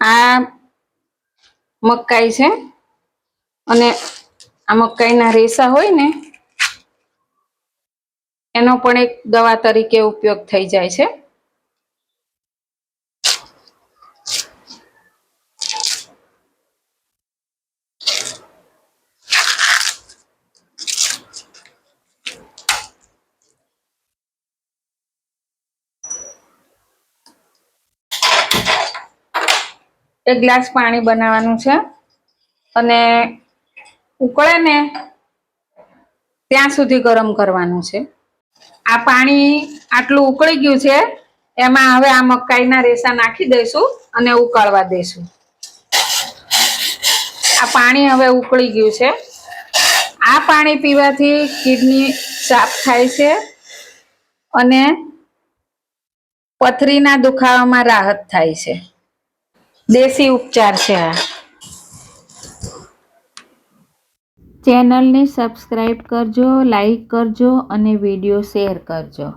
આ મકાઈ છે. અને આ મકાઈના રેસા હોય ને, એનો પણ એક દવા તરીકે ઉપયોગ થઈ જાય છે. એક ગ્લાસ પાણી બનાવવાનું છે. અને ઉકળે ને ત્યાં સુધી ગરમ કરવાનું છે. આ પાણી આટલું ઉકળી ગયું છે, એમાં હવે આ મકાઈના રેસા નાખી દઈશું અને ઉકળવા દઈશું. આ પાણી હવે ઉકળી ગયું છે. આ પાણી પીવાથી કિડની સાફ થાય છે અને પથરીના દુખાવામાં રાહત થાય છે. દેશી ઉપચાર છે ચેનલને સબસ્ક્રાઈબ કરજો લાઈક કરજો અને વીડિયો શેર કરજો.